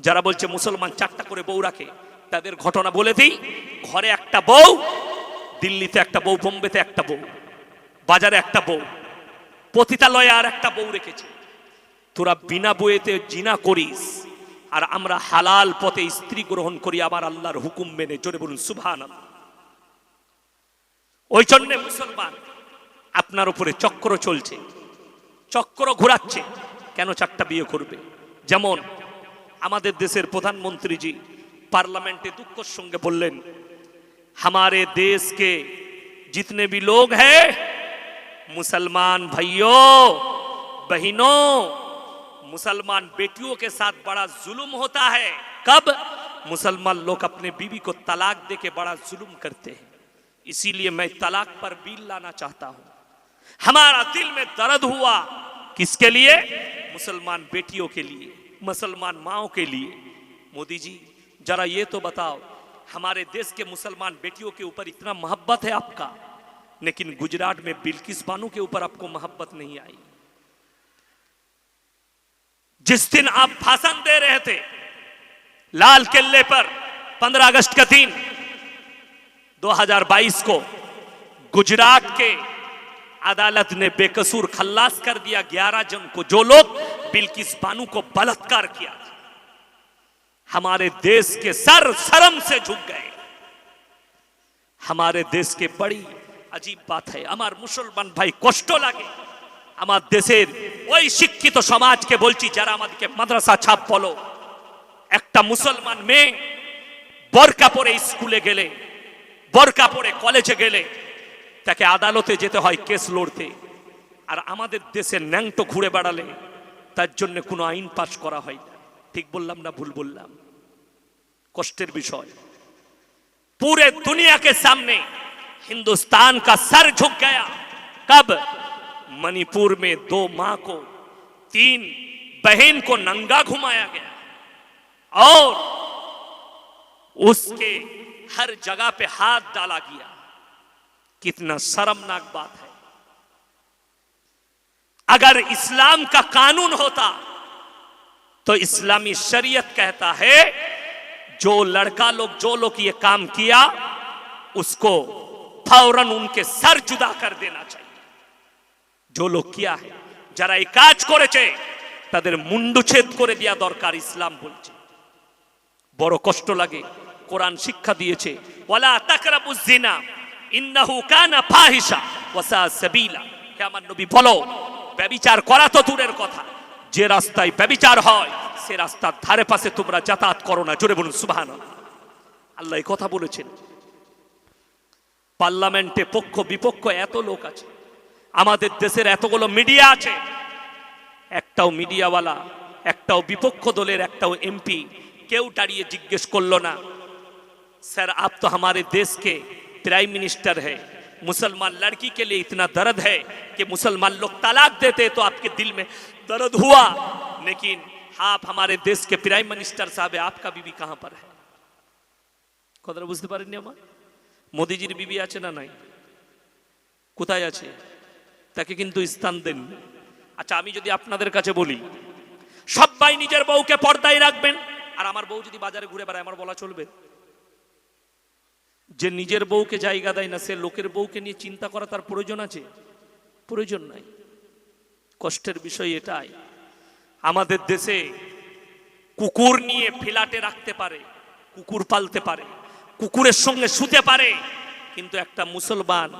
যারা বলছে মুসলমান চারটা করে বউ রাখে, তাদের ঘটনা বলে দিই, ঘরে একটা বউ, দিল্লিতে একটা বউ, বোম্বেতে একটা বউ, বাজারে একটা বউ, পতিতালয়ে আর একটা বউ রেখেছে। তোরা বিনা বইয়েতে জিনা করিস, আর আমরা হালাল পথে স্ত্রী গ্রহণ করি, আবার আল্লাহর হুকুম মেনে। জোরে বলুন সুভান ওই জন্যে মুসলমান, আপনার উপরে চক্র চলছে, চক্র ঘোরাচ্ছে, কেন চারটা বিয়ে করবে? যেমন আমাদের দেশের প্রধানমন্ত্রীজি পার্লামেন্টে দুঃখের সঙ্গে বললেন हमारे देश के जितने भी लोग हैं मुसलमान भाइयों बहनों मुसलमान बेटियों के साथ बड़ा जुल्म होता है कब मुसलमान लोग अपने बीवी को तलाक दे के बड़ा जुल्म करते हैं इसीलिए मैं तलाक पर बिल लाना चाहता हूं हमारा दिल में दर्द हुआ किसके लिए मुसलमान बेटियों के लिए मुसलमान माओ के लिए। मोदी जी, जरा ये तो बताओ, हमारे देश के मुसलमान बेटियों के ऊपर इतना मोहब्बत है आपका, लेकिन गुजरात में बिल्किस बानो के ऊपर आपको मोहब्बत नहीं आई। जिस दिन आप भाषण दे रहे थे, लाल किले पर 15 अगस्त का दिन 2022 को, गुजरात के अदालत ने बेकसूर खल्लास कर दिया 11 जन को जो लोग बिल्किस बानू को बलात्कार किया था हमारे देश के सर शर्म से झुक गए हमारे देश के बड़ी अजीब बात है আমার মুসলমান ভাই কষ্ট লাগে আমার দেশের ওই শিক্ষিত সমাজকে বলছি যারা আমাদেরকে মাদ্রাসা ছাপ বলো একটা মুসলমান মেয়ে বরকা পরে স্কুলে গেলে বরকা পরে কলেজে গেলে তাকে আদালতে যেতে হয় কেস লড়তে আর আমাদের দেশে ন্যাংটো ঘুরে বেড়ালে তার জন্য কোনো আইন পাশ করা হয় না ঠিক বললাম না ভুল বললাম कष्टर विषय पूरे दुनिया के सामने हिंदुस्तान का सर झुक गया कब मणिपुर में दो मां को तीन बहन को नंगा घुमाया गया और उसके हर जगह पे हाथ डाला गया कितना शर्मनाक बात है अगर इस्लाम का कानून होता तो इस्लामी शरीयत कहता है जो लड़का लोग जो लोग ये काम किया उसको फौरन उनके सर जुदा कर देना चाहिए जो লোক কিয়া है যারা এই কাজ করেছে তাদের মুন্ডুচ্ছেদ করে দেওয়া দরকার ইসলাম বলছে বড় কষ্ট লাগে কোরআন শিক্ষা দিয়েছে ওয়ালা তাকরাবুজ জিনা ইন্নাহু কানা ফাহিসা ওয়াসা সাবিলা। হে আমার নবী, বলো, ব্যবিচার করা তো দূরের কথা। যে রাস্তায় ব্যবিচার হয়, সে রাস্তার ধারে পাশে তোমরা যাতায়াত করো না। জোরে বলুন সুবহান আল্লাহ এই কথা বলেছেন। পার্লামেন্টে পক্ষ বিপক্ষ এত লোক আছে। আমাদের দেশের এতগুলো মিডিয়া আছে। একটাও মিডিয়াওয়ালা, একটাও বিপক্ষ দলের, একটাও এমপি। কেউ দাঁড়িয়ে জিজ্ঞেস করল না, স্যার, আপ তো আমাদের দেশকে प्राइम मिनिस्टर है मुसलमान लड़की के लिए इतना दर्द है कि मुसलमान लोग तलाक देते तो आपके दिल में दर्द हुआ लेकिन आप हमारे देश के प्राइम मिनिस्टर साहब है आपका बीबी कहां पर है কথাটা বুঝতে পারেননি আমার মোদিজির বিবি আছে না নাই কোথায় আছে তাকে কিন্তু স্থান দেন আচ্ছা আমি যদি আপনাদের কাছে বলি সবাই নিজের বউকে পর্দায় রাখবেন আর আমার বউ যদি বাজারে ঘুরে বেড়ায় আমার বলা চলবে যে নিজের বউকে জায়গা দেয় না, সে লোকের বউকে নিয়ে চিন্তা করা তার প্রয়োজন আছে? প্রয়োজন নাই। কষ্টের বিষয় এটাই। আমাদের দেশে কুকুর নিয়ে ফ্ল্যাটে রাখতে পারে, কুকুর পালতে পারে, কুকুরের সঙ্গে শুতে পারে, কিন্তু একটা মুসলমান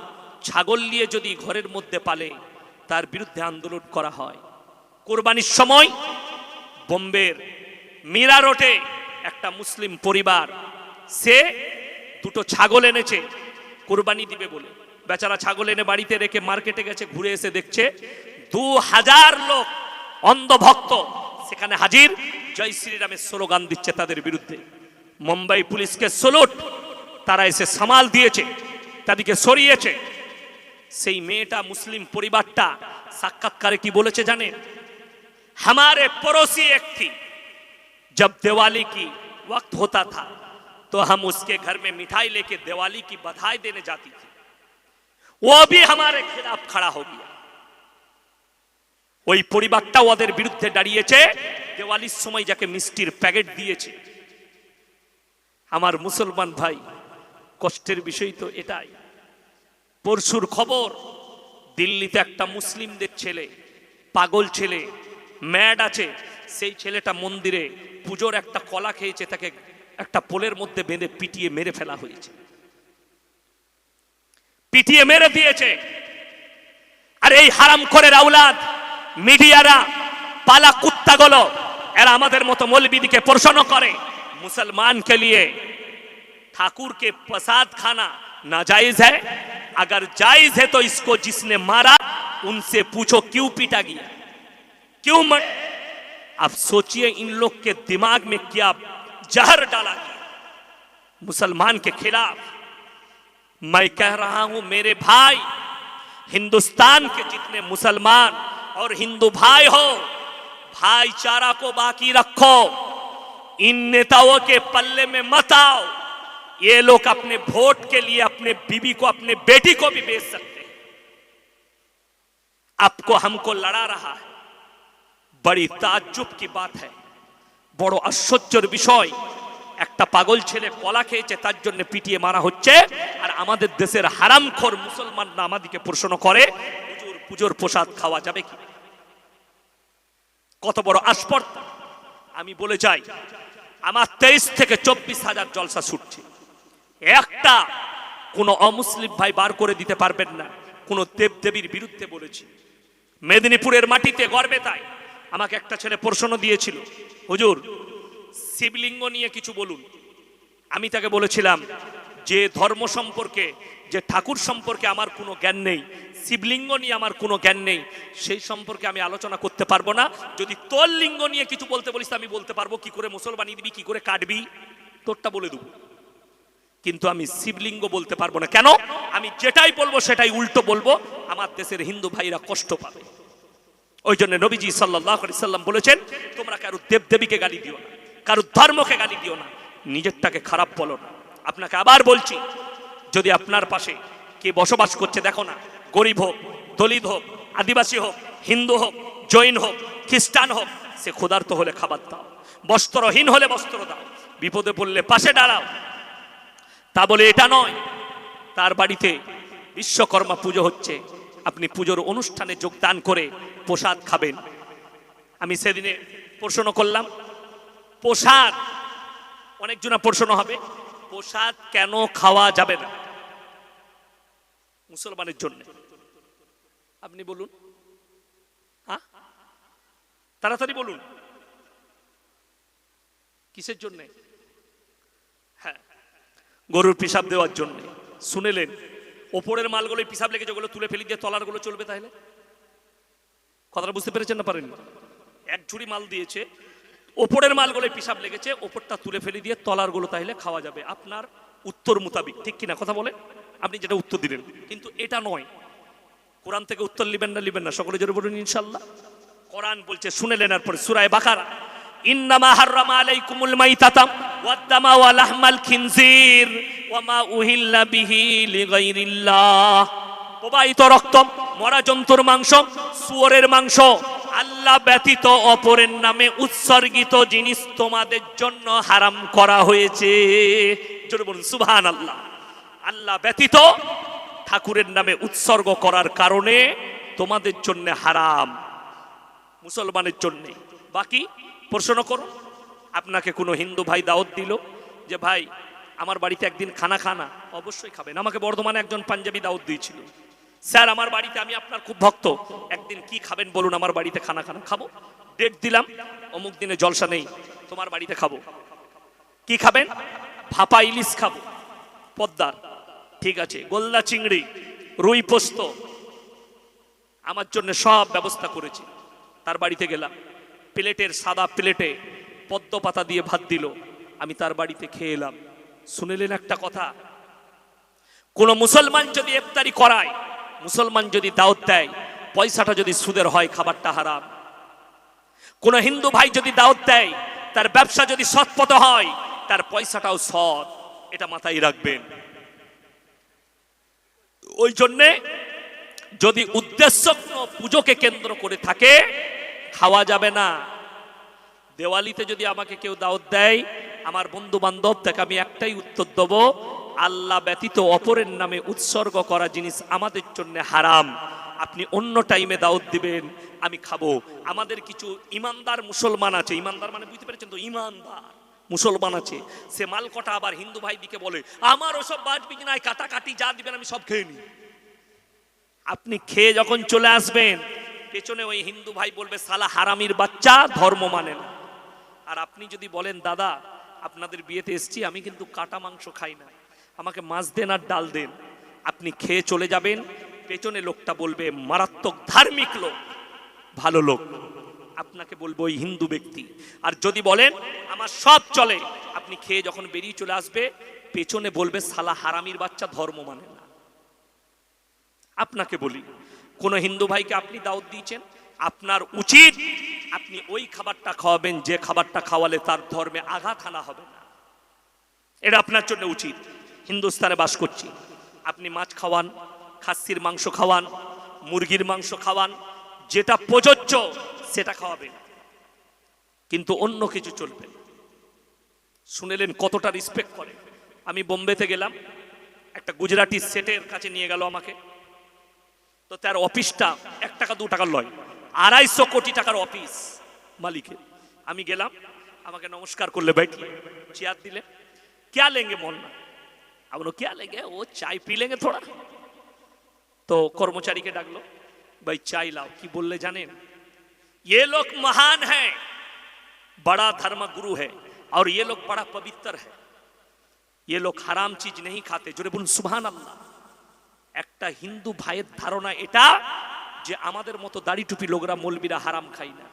ছাগল নিয়ে যদি ঘরের মধ্যে পালে, তার বিরুদ্ধে আন্দোলন করা হয়। কোরবানির সময় বোম্বের মীরা রোডে একটা মুসলিম পরিবার, সে দুটো ছাগল এনেছে কোরবানি দিবে বলে বেচারা ছাগল এনে বাড়িতে রেখে মার্কেটে গেছে ঘুরে এসে দেখছে দু হাজার লোক অন্ধভক্ত সেখানে হাজির জয় শ্রীরামের স্লোগান দিচ্ছে তাদের বিরুদ্ধে মুম্বাই পুলিশকে সলুট তারা এসে সামাল দিয়েছে তাদেরকে সরিয়েছে সেই মেয়েটা মুসলিম পরিবারটা সাক্ষাৎকারে কি বলেছে জানেন हमारे पड़ोसी एक थी जब दिवाली की वक्त होता था तो हम उसके घर में मिठाई लेके दिवाली की बधाई देने जाती थी वो भी हमारे खिलाफ खड़ा हो गया ওই পরিবারটা ওদের বিরুদ্ধে দাঁড়িয়েছে দেওয়ালির সময় যাকে মিষ্টির প্যাকেট দিয়েছে আমার মুসলমান ভাই কষ্টের বিষয় তো এটাই পরশুর খবর দিল্লিতে একটা মুসলিমদের ছেলে পাগল ছেলে ম্যাড আছে সেই ছেলেটা মন্দিরে পুজোর একটা কলা খেয়েছে তাকে একটা পোলের মধ্যে বেঁধে পিটিয়ে মেরে ফেলা হয়েছে পিটিয়ে মেরে দিয়েছে আর এই হারাম করে আউলাদ মিডিয়ারা পালা কুত্তাগুলো এরা আমাদের মতো মৌলবিদিকে প্রশ্ন করে मुसलमान के लिए ठाकुर के प्रसाद खाना नाजायज है अगर जायज है तो इसको जिसने मारा उनसे पूछो क्यों पीटा गया क्यों मर आप सोचिए इन लोग के दिमाग में क्या जहर डाला गया। मुसलमान के खिलाफ मैं कह रहा हूँ, मेरे भाई, हिंदुस्तान के जितने मुसलमान और हिंदू भाई हो, भाईचारा को बाकी रखो। इन नेताओं के पल्ले में मत आओ। ये लोग अपने वोट के लिए, अपने बीबी को, अपने बेटी को भी बेच सकते हैं। आपको हमको लड़ा रहा है। बड़ी ताज्जुब की बात है। বড় আশ্চর্যের বিষয়। একটা পাগল ছেলে কলা খেয়েছে, তার জন্য পিটিয়ে মারা হচ্ছে। আর আমাদের দেশের হারামখোর মুসলমানরা আমাদেরকে প্রশ্ন করে পুজোর পুজোর প্রসাদ খাওয়া যাবে কি? কত বড় আস্পর্ধা। আমি বলে যাই, আমার তেইশ থেকে চব্বিশ হাজার জলসা ছুটছে। একটা কোনো অমুসলিম ভাই বার করে দিতে পারবেন না। কোনো দেবদেবীর বিরুদ্ধে বলেছি। মেদিনীপুরের মাটিতে গর্বে তাই। আমাকে একটা ছেলে প্রশ্ন দিয়েছিল হুজুর, শিবলিঙ্গ নিয়ে কিছু বলুন। আমি তাকে বলেছিলাম যে ধর্ম সম্পর্কে, যে ঠাকুর সম্পর্কে আমার কোনো জ্ঞান নেই, শিবলিঙ্গ নিয়ে আমার কোনো জ্ঞান নেই, সেই সম্পর্কে আমি আলোচনা করতে পারব না। যদি তোর লিঙ্গ নিয়ে কিছু বলতে বলিস, আমি বলতে পারব, কি করে মুসলমানি দিবি কি করে কাটবি? তোরটা বলে দেবো। কিন্তু আমি শিবলিঙ্গ বলতে পারব না। কেন? আমি যেটাই বলব, সেটাই উল্টো বলব। আমার দেশের হিন্দু ভাইরা কষ্ট পাবে। ওই জন্য নবীজি সাল্লাহ সাল্লাম বলেছেন, তোমরা কারও দেবদেবীকে গালি দিও না, কারও ধর্মকে গালি দিও না, নিজেরটাকে খারাপ বলো না। আপনাকে আবার বলছি, যদি আপনার পাশে কে বসবাস করছে দেখো না, গরিব হোক, দলিত হোক, আদিবাসী হোক, হিন্দু হোক, জৈন হোক, খ্রিস্টান হোক, সে ক্ষুধার্ত হলে খাবার দাও, বস্ত্রহীন হলে বস্ত্র দাও, বিপদে পড়লে পাশে দাঁড়াও। তা বলে এটা নয়, তার বাড়িতে বিশ্বকর্মা পুজো হচ্ছে আপনি পুজোর অনুষ্ঠানে যোগদান করে প্রসাদ খাবেন। আমি সেদিনে প্রশ্ন করলাম, প্রসাদ, অনেকজনা প্রশ্ন হবে, প্রসাদ কেন খাওয়া যাবে না? মুসলমানের জন্য। আপনি বলুন। হ্যাঁ তাড়াতাড়ি বলুন। কিসের জন্যে? হ্যাঁ গরুর পিসাব দেওয়ার জন্য। শুনেলেন ওপরের মালগুলো পিসাব লেগেছে, ওগুলো তুলে ফেলি দিয়ে তলারগুলো চলবে তাহলে? কথাটা বুঝতে পেরেছেন না পারেন এক ঝুড়ি মাল দিয়েছে, ওপরের মালগুলো পিসাব লেগেছে, ওপরটা তুলে ফেলি দিয়ে তলারগুলো তাহলে খাওয়া যাবে। আপনার উত্তর মোতাবিক, ঠিক কিনা কথা বলে আপনি যেটা উত্তর দিলেন, কিন্তু এটা নয়। কোরআন থেকে উত্তর লিবেন না লিবেন না, সকলে জোরে বলুন ইনশাল্লাহ। কোরআন বলছে শুনেলেন আর পরে সুরায় বাকারা। ইন্নামা হাররামা আলাইকুমুল মাইতাতাম ওয়াদ্দামা ওয়া লাহমাল খিনজির ওয়া মা উহিল্লা বিহি লিগাইরিল্লাহ। প্রবাহিত রক্ত মরা জন্তুর মাংস, শুয়োরের মাংস, আল্লাহ ব্যতীত অপরের নামে উৎসর্গিত জিনিস তোমাদের জন্য হারাম করা হয়েছে। জোরে বলুন সুবহান আল্লাহ আল্লাহ ব্যতীত ঠাকুরের নামে উৎসর্গ করার কারণে তোমাদের জন্য হারাম, মুসলমানের জন্য। বাকি? প্রশ্ন করো। আপনাকে কোনো হিন্দু ভাই দাওয়াত দিল যে, ভাই, আমার বাড়িতে একদিন খানা খানা অবশ্যই খাবেন। আমাকে বর্ধমানে একজন পাঞ্জাবি দাওয়াত দিয়েছিল। স্যার, আমার বাড়িতে আমি আপনার খুব ভক্ত। একদিন কি খাবেন বলুন, আমার বাড়িতে খানা খানা খাব। ডেট দিলাম, অমুক দিনে জলসা নেই, তোমার বাড়িতে খাব। কি খাবেন? ভাপা ইলিশ খাব। পদ্মার ঠিক আছে। গোল্লা চিংড়ি। রুই পোস্ত। আমার জন্য সব ব্যবস্থা করেছি। তার বাড়িতে গেলাম। প্লেটের সাদা প্লেটে পদ্ম পাতা দিয়ে ভাত দিল। আমি তার বাড়িতে খেয়ে এলাম। শুনেলেন একটা কথা? কোন মুসলমান যদি ইফতারি করায়, মুসলমান যদি দাওয়াত দেয়, পয়সাটা যদি সুদের হয়, খাবারটা হারাম। কোন হিন্দু ভাই যদি দাওয়াত দেয়, তার ব্যবসা যদি সৎপথ হয়, তার পয়সাটাও সৎ। এটা মাথায় রাখবেন। ওই জন্যে যদি উদ্দেশ্য পুজোকে কেন্দ্র করে থাকে খাওয়া যাবে না। দেওয়ালিতে যদি আমাকে কেউ দাওয়াত দেয়, আমার বন্ধু বান্ধব তাকে আমি একটাই উত্তর দেব, আল্লাহ ব্যতীত অপরের নামে উৎসর্গ করা জিনিস আমাদের জন্য হারাম। আপনি অন্য টাইমে দাওয়াত দিবেন, আমি খাব। আমাদের কিছু ইমানদার মুসলমান আছে। ইমানদার মানে বুঝতে পেরেছেন তো? ইমানদার মুসলমান আছে। সে মাল কটা আবার হিন্দু ভাই দিকে বলে, আমার ওসব বাজবি নাই, কাটাকাটি যা দিবেন আমি সব খেয়ে নিই। আপনি খেয়ে যখন চলে আসবেন পেছনে ওই হিন্দু ভাই বলবে, সালা হারামির বাচ্চা, ধর্ম মানে না। আর আপনি যদি বলেন, দাদা, আপনাদের বিয়েতে এসছি, আমি কিন্তু কাটা মাংস খাই না। আমাকে মাছ দেন আর ডাল দেন। আপনি খেয়ে চলে যাবেন। পেছনে লোকটা বলবে, মারাত্মক ধার্মিক লোক, ভালো লোক। আপনাকে বলব ওই হিন্দু ব্যক্তি। আর যদি বলেন, আমার সব চলে। আপনি খেয়ে যখন বেরিয়ে চলে আসবে, পেছনে বলবে, সালা হারামির বাচ্চা, ধর্ম মানে না। আপনাকে বলি কোন হিন্দু ভাইকে আপনি দাওয়াত দিয়েছেন? আপনার উচিত আপনি ওই খাবারটা খাওয়াবেন, যে খাবারটা খাওয়ালে তার ধর্মে আঘাত আনা হবে না। এটা আপনার জন্য উচিত। হিন্দুস্তানে বাস করছি। আপনি মাছ খাওয়ান, খাসির মাংস খাওয়ান, মুরগির মাংস খাওয়ান, যেটা প্রযোজ্য সেটা খাওয়াবেন। কিন্তু অন্য কিছু চলবে শুনেলেন কতটা রেসপেক্ট করে। আমি বোম্বেতে গেলাম, একটা গুজরাটি সেটের কাছে নিয়ে গেল আমাকে। তো তার অফিসটা এক টাকা দু টাকার লয় আড়াইশো কোটি টাকার অফিস মালিকের আমি গেলাম আমাকে নমস্কার করলে बैठिए চেয়ার দিলে क्या लेंगे मोलना अब बोलो क्या लेंगे वो चाय पी लेंगे थोड़ा তো কর্মচারীকে ডাকলো ভাই চাই লাও কি বললে জানেন ये लोग महान है बड़ा धर्म गुरु है और ये लोग बड़ा पवित्र है ये लोग हराम चीज नहीं खाते জোরে বলুন সুবহান আল্লাহ একটা হিন্দু ভাইয়ের ধারণা এটা যে আমাদের মতো দাড়ি টুপি লোকরা মৌলবীরা হারাম খাই না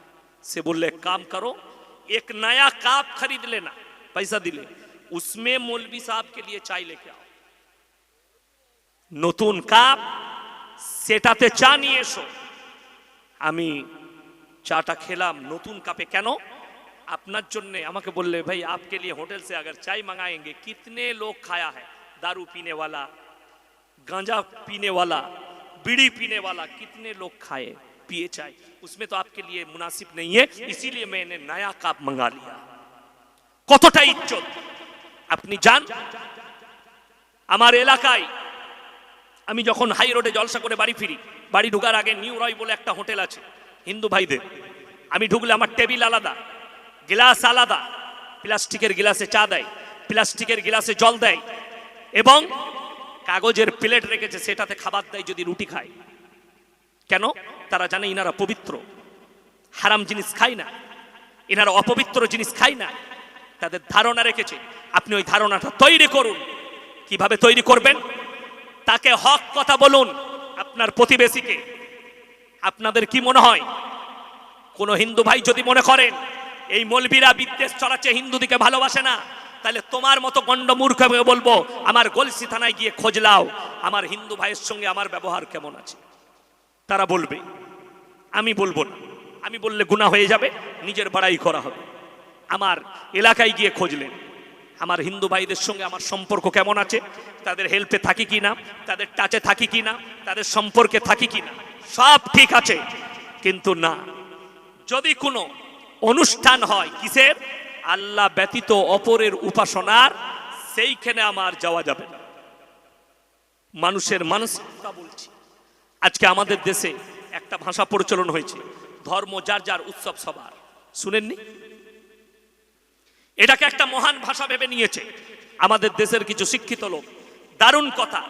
সে বললে "এক কাম করো এক নয়া কাপ खरीद लेना पैसा দিলে उसमें मौलवी साहब के लिए चाय लेके आओ নতুন কাপ সেটাতে চা নিয়ে এসো আমি চাটা খেলাম নতুন কাপে কেন আপনার জন্য আমাকে বললে ভাই आपके लिए होटल से अगर चाय मंगाएंगे कितने लोग खाया है दारू पीने वाला गांजा पीने वाला बीड़ी पीने वाला कितने लोग खाए पिए चाय उसमें तो आपके लिए मुनासिब नहीं है इसीलिए मैंने नया काप मंगा लिया কতটা ইজ্জত আপনি যান আমার এলাকায় আমি যখন হাই রোডে জলসা করে বাড়ি ফিরি বাড়ি ঢুকার আগে নিউ রয় বলে একটা হোটেল আছে হিন্দু ভাইদের আমি ঢুকলে আমার টেবিল আলাদা গ্লাস আলাদা প্লাস্টিকের গ্লাসে চা দেয় প্লাস্টিকের গ্লাসে জল দেয় এবং কাগজের প্লেট রেখেছে, সেটাতে খাবার দেয় যদি রুটি খায়। কেন? তারা জানে ইনারা পবিত্র। হারাম জিনিস খায় না। এনারা অপবিত্র জিনিস খায় না। তাদের ধারণা রেখেছে, আপনি ওই ধারণাটা তৈরি করুন। কীভাবে তৈরি করবেন? তাকে হক কথা বলুন আপনার প্রতিবেশীকে। আপনাদের কি মনে হয়? কোন হিন্দু ভাই যদি মনে করেন, এই মলবিরা বিদ্বেষ চলাচ্ছে হিন্দুদিকে ভালোবাসে না। তাহলে তোমার মতো গণ্ড বলব, আমার গলসি থানায় গিয়ে খোঁজ লাও আমার হিন্দু ভাইয়ের সঙ্গে আমার ব্যবহার কেমন আছে। তারা বলবে, আমি বলব না। আমি বললে গুণা হয়ে যাবে, নিজের বাড়াই করা হবে। আমার এলাকায় গিয়ে খোঁজলেন আমার হিন্দু ভাইদের সঙ্গে আমার সম্পর্ক কেমন আছে, তাদের হেল্পে থাকি কি না তাদের টাচে থাকি কি না তাদের সম্পর্কে থাকি কি না সব ঠিক আছে। কিন্তু না, যদি কোনো অনুষ্ঠান হয়, কিসের? আল্লাহ ব্যতীত অপরের উপাসনার সেইখানে আমার যাওয়া যাবে না। মানুষের মানসিকতা বলছি। আজকে আমাদের দেশে একটা ভাষা প্রচলন হয়েছে, ধর্ম যার যার উৎসব সবার। শুনেননি? এটাকে একটা মহান ভাষা ভেবে নিয়েছে। আমাদের দেশের কিছু শিক্ষিত লোক। দারুণ কথা।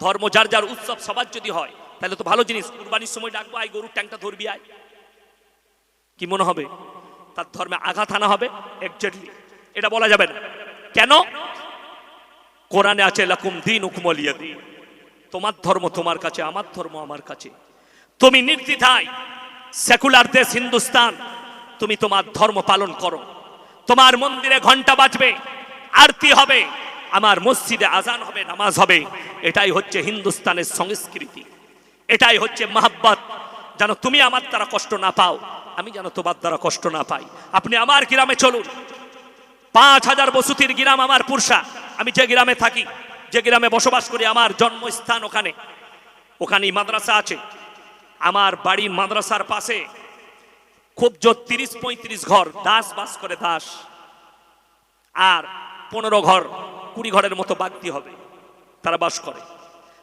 ধর্ম যার যার উৎসব সবার যদি হয়, তাহলে তো ভালো জিনিস। কুরবানির সময় ডাকবো আই গরুর ট্যাংটা ধরবি, আয়। কি মনে হবে? তার ধর্মে আঘাত আনা হবে? একজাক্টলি এটা বলা যাবে না। কেন? কোরআনে আছে, লাকুম দিন উকুমলিয়া দিন তোমার ধর্ম তোমার কাছে, আমার ধর্ম আমার কাছে। তুমি নির্দ্বিধায় সেকুলার দেশ হিন্দুস্তান, তুমি তোমার ধর্ম পালন করো। তোমার মন্দিরে ঘণ্টা বাজবে, আরতি হবে, আমার মসজিদে আজান হবে, নামাজ হবে। এটাই হচ্ছে হিন্দুস্তানের সংস্কৃতি। এটাই হচ্ছে মাহাব্বত। যেন তুমি আমার দ্বারা কষ্ট না পাও। আমি যেন তোমার দ্বারা কষ্ট না পাই। আপনি আমার গ্রামে চলুন। পাঁচ হাজার বসতির গ্রাম আমার পুরসা। আমি যে গ্রামে থাকি, যে গ্রামে বসবাস করি, আমার জন্মস্থান ওখানে। ওখানেই মাদ্রাসা আছে। আমার বাড়ির মাদ্রাসার পাশে। খুব জোর তিরিশ পঁয়ত্রিশ ঘর, দাস বাস করে দাস। আর পনেরো ঘর, কুড়ি ঘরের মতো বাগদি হবে। তারা বাস করে।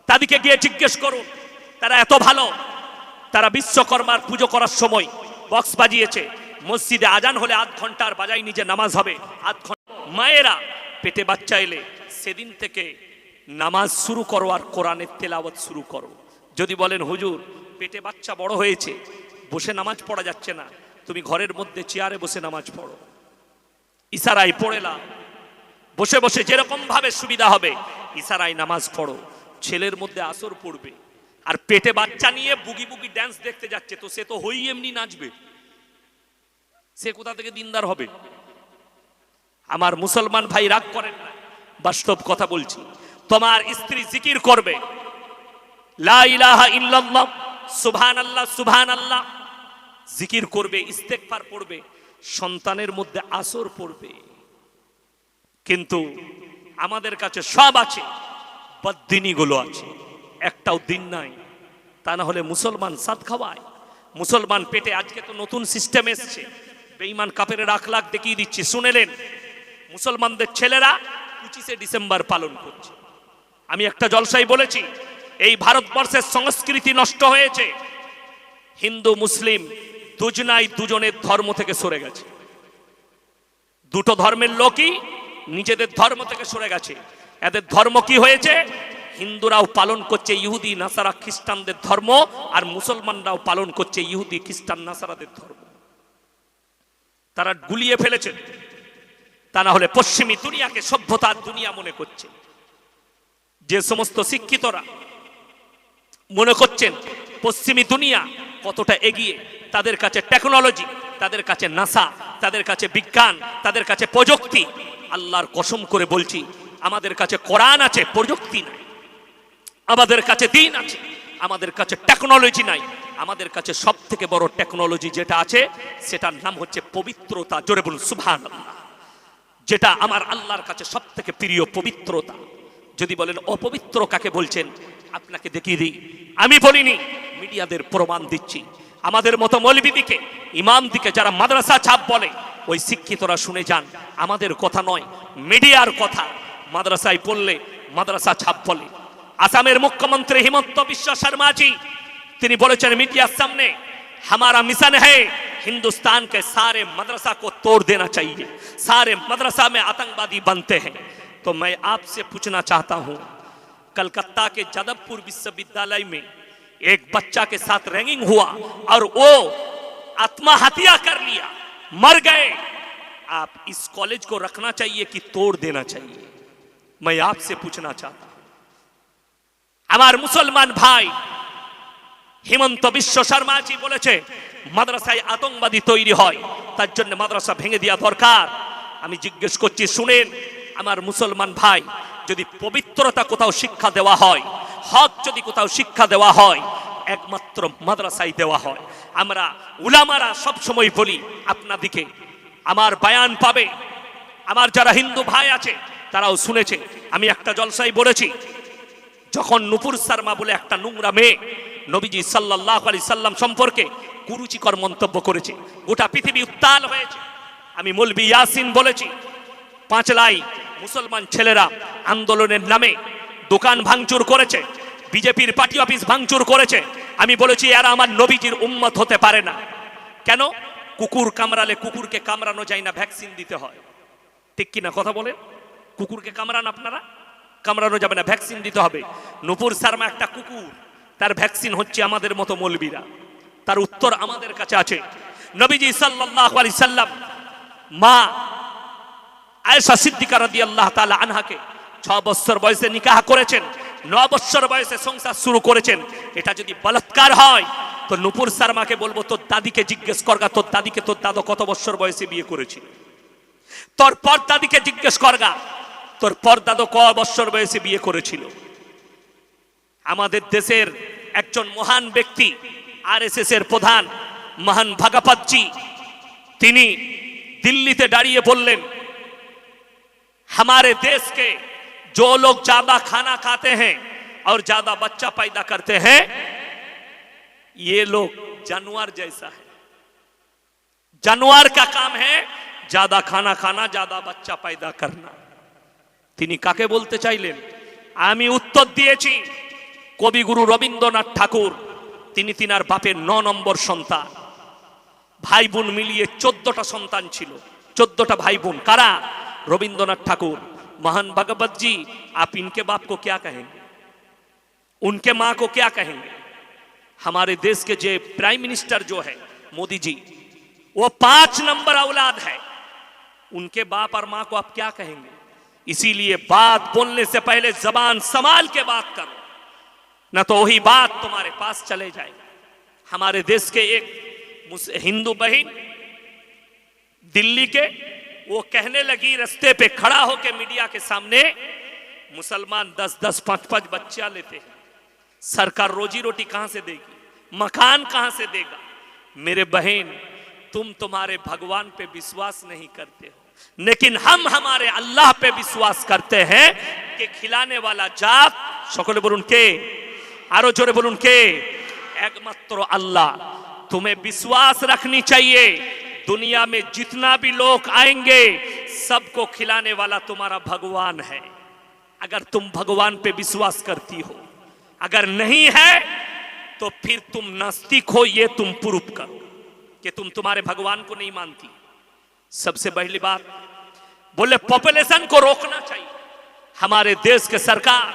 তাদেরকে গিয়ে জিজ্ঞেস করুন, তারা এত ভালো। তারা বিশ্বকর্মার পুজো করার সময় বক্স বাজিয়েছে। মসজিদে আজান হলে আধ ঘণ্টার বাজাই নিজে নামাজ হবে। আধ ঘণ্টা মায়েরা, পেটে বাচ্চা এলে সেদিন থেকে নামাজ শুরু করো আর কোরআনের তেলাওয়াত শুরু করো। যদি বলেন, হুজুর, পেটে বাচ্চা বড় হয়েছে, বসে নামাজ পড়া যাচ্ছে না। তুমি ঘরের মধ্যে চেয়ারে বসে নামাজ পড়ো। ইশারায় পড়েলা বসে বসে যেরকম ভাবে সুবিধা হবে, ইশারায় নামাজ পড়ো। ছেলের মধ্যে আসর পড়বে। আর পেটে বাচ্চা নিয়ে বুগি বুগি ড্যান্স দেখতে যাচ্ছে, তো সে তো হই এমনি নাচবে। সে কোথা থেকে দিনদার হবে? আমার মুসলমান ভাই রাগ করেন না, বাস্তব কথা বলছি। তোমার স্ত্রী জিকির করবে। লা ইলাহা ইল্লাল্লাহ, সুবহানাল্লাহ সুবহানাল্লাহ। জিকির করবে, ইস্তেগফার পড়বে, সন্তানের মধ্যে আসর পড়বে। কিন্তু আমাদের কাছে সব আছে বদিনীগুলো আছে। একটাও দিন নাই। তা না হলে মুসলমান সাদ খাওয়ায়। মুসলমান পেটে আজকে তো নতুন সিস্টেম এসছে। বেঈমান কাপের আখ লাখ দেখিয়ে দিচ্ছি, শুনেলেন? মুসলমানদের ছেলেরা পঁচিশে ডিসেম্বর পালন করছে। আমি একটা জলসাই বলেছি, এই ভারতবর্ষের সংস্কৃতি নষ্ট হয়েছে। হিন্দু, মুসলিম, দুজনাই দুজনের ধর্ম থেকে সরে গেছে। দুটো ধর্মের লোকই নিজেদের ধর্ম থেকে সরে গেছে। এদের ধর্ম কি হয়েছে? হিন্দুরাও পালন করছে ইহুদি, নাসারা খ্রিস্টানদের ধর্ম, আর মুসলমানরাও পালন করছে ইহুদি, খ্রিস্টান, নাসারাদের ধর্ম। তারা গুলিয়ে ফেলেছেন তা না হলে পশ্চিমী দুনিয়াকে সভ্যতার দুনিয়া মনে করছে। যে সমস্ত শিক্ষিতরা মনে করছেন, পশ্চিমী দুনিয়া কতটা এগিয়ে, তাদের কাছে টেকনোলজি তাদের কাছে নাসা তাদের কাছে বিজ্ঞান, তাদের কাছে প্রযুক্তি, আল্লাহর কসম করে বলছি, আমাদের কাছে কোরআন আছে, প্রযুক্তি নাই। আমাদের কাছে দিন আছে, আমাদের কাছে টেকনোলজি নাই, আমাদের কাছে সব থেকে বড় টেকনোলজি যেটা আছে, সেটার নাম হচ্ছে পবিত্রতা, জোরে বলুন সুভান যেটা আমার আল্লাহর কাছে সব থেকে প্রিয় পবিত্রতা। যদি বলেন, অপবিত্র কাকে বলছেন? আপনাকে দেখিয়ে দিই। আমি বলিনি, মিডিয়াদের প্রমাণ দিচ্ছি। আমাদের মতো মৌলবিদিকে ইমাম দিকে যারা মাদ্রাসা ছাপ বলে, ওই শিক্ষিতরা শুনে যান, আমাদের কথা নয়, মিডিয়ার কথা। মাদ্রাসায় পড়লে মাদ্রাসা ছাপ বলে। আসামের মুখ্যমন্ত্রী হিমন্ত বিশ্ব শর্মাজি তিনি বলেছেন মিডিয়ার সামনে हमारा मिशन है हिंदुस्तान के सारे मदरसा को तोड़ देना चाहिए सारे मदरसा में आतंकवादी बनते हैं तो मैं आपसे पूछना चाहता हूं कलकत्ता के जादवपुर विश्वविद्यालय में एक बच्चा के साथ रैंगिंग हुआ और वो आत्महत्या कर लिया मर गए आप इस कॉलेज को रखना चाहिए कि तोड़ देना चाहिए मैं आपसे पूछना चाहता हूं আমার মুসলমান ভাই হিমন্ত বিশ্ব শর্মাজি বলেছে, মাদ্রাসায় আতঙ্কবাদী তৈরি হয়, তার জন্য মাদ্রাসা ভেঙে দেওয়া দরকার। আমি জিজ্ঞেস করছি, শুনেন, আমার মুসলমান ভাই, যদি পবিত্রতা কোথাও শিক্ষা দেওয়া হয়, হক যদি কোথাও শিক্ষা দেওয়া হয়, একমাত্র মাদ্রাসায় দেওয়া হয়। আমরা উলামারা সব সময় বলি, আপনাদিকে আমার বায়ান পাবে। আমার যারা হিন্দু ভাই আছে, তারাও শুনেছে। আমি একটা জলসাই বলেছি যখন নুপুর শর্মা বলে একটা নোংরা মেয়ে নবীজি সাল্লাহ আলি সাল্লাম সম্পর্কে কুরুচিকর মন্তব্য করেছে, গোটা পৃথিবী উত্তাল হয়েছে। আমি মলবি ইয়াসিন বলেছি পাঁচলাই মুসলমান ছেলেরা আন্দোলনের নামে দোকান ভাঙচুর করেছে, বিজেপির পার্টি অফিস ভাঙচুর করেছে। আমি বলেছি, এরা আমার নবীজির উম্মত হতে পারে না। কেন? কুকুর কামড়ালে কুকুরকে কামড়ানো যায় না, ভ্যাকসিন দিতে হয়। ঠিক কিনা কথা বলেন? কুকুরকে কামড়ান আপনারা? কামড়ানো যাবে না, ভ্যাকসিন দিতে হবে। নুপুর শর্মা একটা কুকুর, তার ভ্যাকসিন হচ্ছে আমাদের মতো মৌলবীরা। তার উত্তর আমাদের কাছে আছে। নবীজি সাল্লাল্লাহু আলাইহি সাল্লাম, মা আয়েশা সিদ্দিকা আল্লাহ তাআলা আনহাকে ছ বছর বয়সে নিকাহ করেছেন, ন বছর বয়সে সংসার শুরু করেছেন। এটা যদি বলাৎকার হয়, তো নুপুর শর্মাকে বলব, তোর দাদিকে জিজ্ঞেস করগা, তোর দাদিকে তোর দাদা কত বছর বয়সে বিয়ে করেছিল? তোর পর দাদিকে জিজ্ঞেস করগা তোর পরদাদো ক বছর বয়সে বিয়ে করেছিল আমাদের দেশের একজন মহান ব্যক্তি আর এর প্রধান মহান ভাগাপাতজি তিনি দিল্লিতে দাঁড়িয়ে বললেন हमारे देश के जो लोग ज्यादा खाना खाते हैं और ज्यादा बच्चा पैदा करते हैं ये लोग जानवर जैसा है জানোয়ার কা কাম হ্যাঁ ज्यादा খানা খানা ज्यादा বাচ্চা পয়দা করনা তিনি কাকে বলতে চাইলেন আমি উত্তর দিয়েছি কবিগুরু রবীন্দ্রনাথ ঠাকুর তিনি তিনার বাপের ন নম্বর সন্তান ভাই বোন মিলিয়ে চোদ্দটা সন্তান ছিল चौदहटा भाई বোন কারা रविंद्रनाथ ठाकुर महान भगवत जी आप इनके बाप को क्या कहेंगे उनके माँ को क्या कहेंगे हमारे देश के जो प्राइम मिनिस्टर जो है मोदी जी वो पांच नंबर औलाद है उनके बाप और माँ को आप क्या कहेंगे इसीलिए बात बोलने से पहले जबान संभाल के बात करो। न तो वही बात तुम्हारे पास चले जाए। हमारे देश के एक हिंदू बहन दिल्ली के, वो कहने लगी रस्ते पे खड़ा होके मीडिया के सामने, मुसलमान दस दस, पाँच पाँच बच्चा लेते हैं। सरकार रोजी रोटी कहाँ से देगी? मकान कहाँ से देगा? मेरे बहन, तुम तुम्हारे भगवान पे विश्वास नहीं करते हो। लेकिन हम हमारे अल्लाह पे विश्वास करते हैं कि खिलाने वाला जात সকলে বলুন কে আরো জোরে বলুন কে একমাত্র আল্লাহ तुम्हें विश्वास रखनी चाहिए दुनिया में जितना भी लोग आएंगे सबको खिलाने वाला तुम्हारा भगवान है अगर तुम भगवान पे विश्वास करती हो अगर नहीं है तो फिर तुम नास्तिक हो ये तुम प्रूफ करो कि तुम तुम्हारे भगवान को नहीं मानती सबसे पहली बात बोले पॉपुलेशन को रोकना चाहिए हमारे देश के सरकार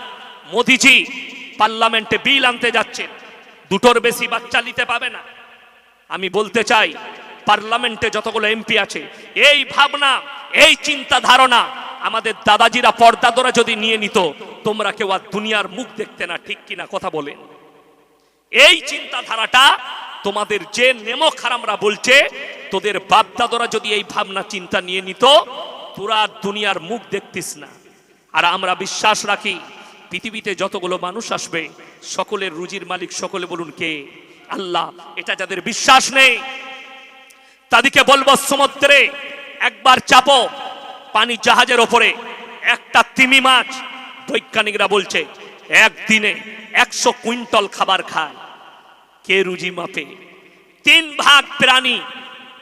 মোদি জি পার্লামেন্টে বিল আনতে যাচ্ছেন দুটোর বেশি বাচ্চা নিতে পাবে না আমি বলতে চাই পার্লামেন্টে যতগুলো এমপি আছে এই ভাবনা এই চিন্তা ধারণা আমাদের দাদাজিরা পর্দাদরা যদি নিয়ে নিত তোমরা কেউ আর দুনিয়ার মুখ দেখতে না ঠিক কিনা কথা বলেন এই চিন্তাধারাটা তোমাদের যে নেমো খারামরা বলছে তোদের বাপদাদরা যদি এই ভাবনা, চিন্তা নিয়ে নিত, তোরা দুনিয়ার মুখ দেখতিস না। আর আমরা বিশ্বাস রাখি, পৃথিবীতে যতগুলো মানুষ আসবে, সকলের রুজির মালিক সকলে বলুন কে? আল্লাহ, এটা যাদের বিশ্বাস নেই, তাদেরকে বলব, সমুদ্রে একবার চাপো, পানি জাহাজের ওপরে, একটা তিমি মাছ, বৈজ্ঞানিকরা বলছে, একদিনে একশো কুইন্টল খাবার খায়। কে রুজি মাপে? তিন ভাগ প্রাণী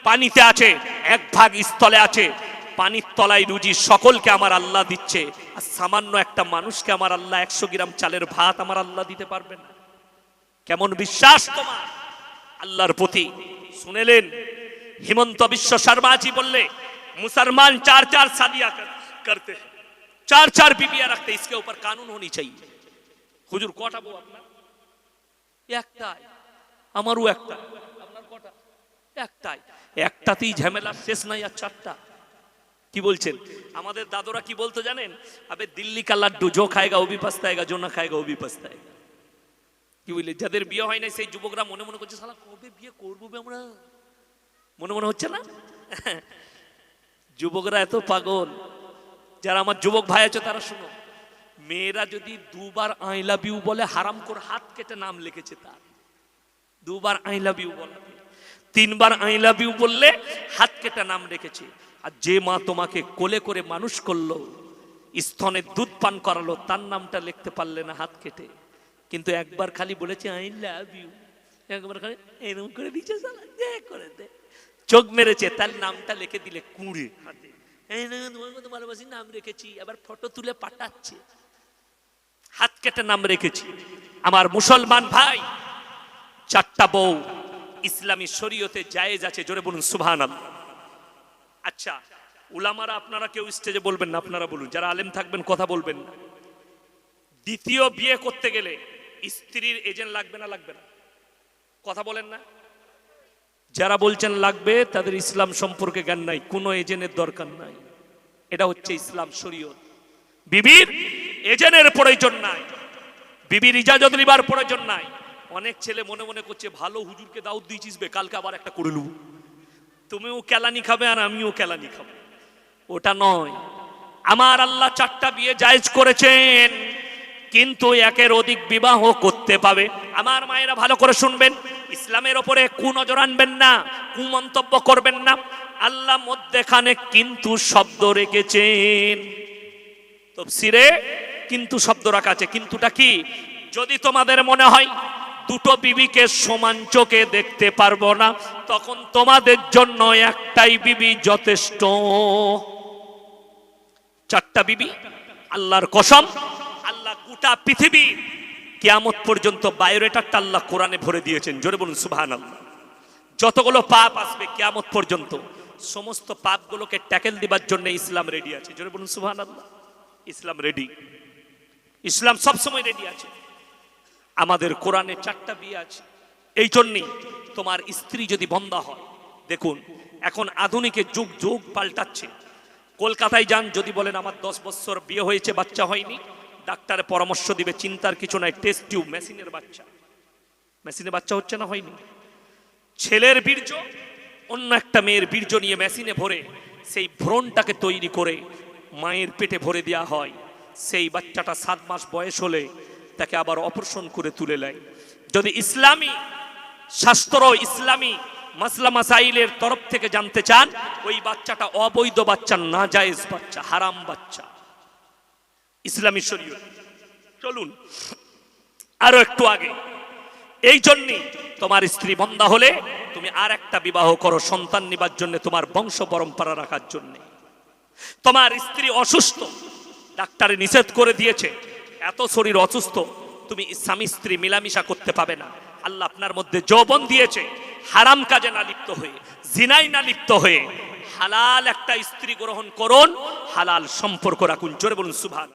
পানিতে আছে এক ভাগ স্থলে আছে পানির তলায় রুজি সকলকে আমার আল্লাহ দিচ্ছে আর সামান্য একটা মানুষকে আমার আল্লাহ একশো গ্রাম চালের ভাত আমার আল্লাহ দিতে পারবে না কেমন বিশ্বাস তোমার আল্লাহর প্রতি শুনেলেন হিমন্ত বিশ্ব শর্মাজি বললে मुसलमान चार चार शादियां कर, करते हैं चार चार बीबियां रखते हैं इसके ऊपर कानून होनी चाहिए হুজুর কটা বউ আপনার একটাই আমারও একটা আপনার কটা একটাই একটাতেই ঝামেলা, শেষ নাই আর চারটা। কি বলছেন? আমাদের দাদুরা কি বলতো জানেন? আবে দিল্লি কা লাড্ডু জো খায়গা ও ভি পস্তায়েগা জো না খায়গা ও ভি পস্তায়েগা। কি বললে যাদের বিয়ে হয় নাই, সেই যুবকরা মনে মনে করছে, শালা, কবে বিয়ে করব আমরা? মনে মনে হচ্ছে না? যুবকরা এত পাগল। যারা আমার যুবক ভাই আছে, তারা শুনো। মেয়েরা যদি দুবার আই লাভ ইউ বলে হারাম করে হাত কেটে নাম লিখেছে তার। দুবার আই লাভ ইউ বলে। তিনবার আই লাভ ইউ বললে হাত কেটে নাম রেখেছে। আর যে মা তোমাকে কোলে করে মানুষ করল, স্তনে দুধ পান করালো, তার নামটা লিখতে পারলে না হাত কেটে। কিন্তু একবার খালি বলেছে, আই লাভ ইউ। একবার খালি এরকম করে দিচ্ছে করে দে। চোখ মেরেছে, তার নামটা লিখে দিলে কুঁড়ে হাতে। মতো ভালোবাসি নাম রেখেছি আবার ফটো তুলে পাঠাচ্ছে। হাত কেটে নাম রেখেছি। আমার মুসলমান ভাই, চারটা বউ ইসলামী শরীয়তে জায়েজ আছে, জোরে বলুন সুবহান আচ্ছা উলামারা আপনারা কেউ স্টেজে বলবেন না, আপনারা বলুন, যারা আলেম থাকবেন, কথা বলবেন না। দ্বিতীয় বিয়ে করতে গেলে স্ত্রীর এজেন্ট লাগবে না লাগবে না? কথা বলেন না। যারা বলছেন লাগবে, তাদের ইসলাম সম্পর্কে জ্ঞান নাই, কোনো এজেন্টের দরকার নাই। এটা হচ্ছে ইসলাম শরীয়ত। বিবির এজেন্টের প্রয়োজন নাই। বিবির ইজাজত নিবার প্রয়োজন নাই। অনেক ছেলে মনে মনে করছে, ভালো হুজুরকে দাউদ দিয়েছিস বে, কালকে আবার একটা করে নেব। তুমিও কেলানি খাবে আর আমিও কেলানি খাব। ওটা নয়। আমার আল্লাহ চারটা বিয়ে জায়েজ করেছেন, কিন্তু একের অধিক বিবাহ করতে পাবে। আমার মায়েরা ভালো করে শুনবেন, ইসলামের ওপরে কুনজর আনবেন না, কুমন্তব্য করবেন না। আল্লাহ মধ্যেখানে কিন্তু শব্দ রেখেছেন। তো তফসিরে কিন্তু শব্দ রাখা আছে, কিন্তুটা কি? যদি তোমাদের মনে হয় দুটো বিবিকে সমান চোখে দেখতে পারব না। তখন তোমাদের জন্য একটাই বিবি যথেষ্ট। চারটা বিবি, আল্লাহর কসম, আল্লাহ গোটা পৃথিবী কেয়ামত পর্যন্ত বায়োডেটারটা আল্লাহ কোরআনে ভরে দিয়েছেন। জোরে বলুন সুবহান আল্লাহ যতগুলো পাপ আসবে কেয়ামত পর্যন্ত, সমস্ত পাপগুলোকে ট্যাকেল দিবার জন্য ইসলাম রেডি আছে। জোরে বলুন সুবহান আল্লাহ ইসলাম রেডি ইসলাম সবসময় রেডি আছে। আমাদের কোরআনে চারটা বিয়ে আছে। এই জন্যই তোমার স্ত্রী যদি বন্ধা হয়, দেখুন, এখন আধুনিকের যুগ যুগ পাল্টাচ্ছে। কলকাতায় যান, যদি বলেন আমার দশ বছর বিয়ে হয়েছে, বাচ্চা হয়নি ডাক্তারের পরামর্শ দিবে, চিন্তার কিছু নাই, টেস্ট টিউব, মেশিনের বাচ্চা। মেশিনে বাচ্চা হচ্ছে না হয়নি? ছেলের বীর্য, অন্য একটা মেয়ের বীর্য নিয়ে মেশিনে ভরে, সেই ভ্রণটাকে তৈরি করে মায়ের পেটে ভরে দেওয়া হয়। সেই বাচ্চাটা সাত মাস বয়স হলে তাকে আবার অপারেশন করে তুলে নেয়। যদি ইসলামী শাস্ত্র, ইসলামী মাসলা মাসাইলের তরফ থেকে জানতে চান, ওই বাচ্চাটা অবৈধ বাচ্চা না জায়েজ বাচ্চা, হারাম বাচ্চা। ইসলামী শরীয়ত। চলুন, আরও একটু আগে। এই জন্যই তোমার স্ত্রী বন্ধা হলে তুমি আর একটা বিবাহ করো সন্তান নিবার জন্য তোমার বংশ পরম্পরা রাখার জন্য। তোমার স্ত্রী অসুস্থ, ডাক্তারে নিষেধ করে দিয়েছে এত শরীর অসুস্থ, তুমি স্বামী স্ত্রী মিলামিশা করতে পাবে না। আল্লাহ আপনার মধ্যে যৌবন দিয়েছে, হারাম কাজে না লিপ্ত হয়ে জিনাই না লিপ্ত হয়ে। হালাল একটা স্ত্রী গ্রহণ করুন, হালাল সম্পর্ক রাখুন। জোরে বলুন সুভান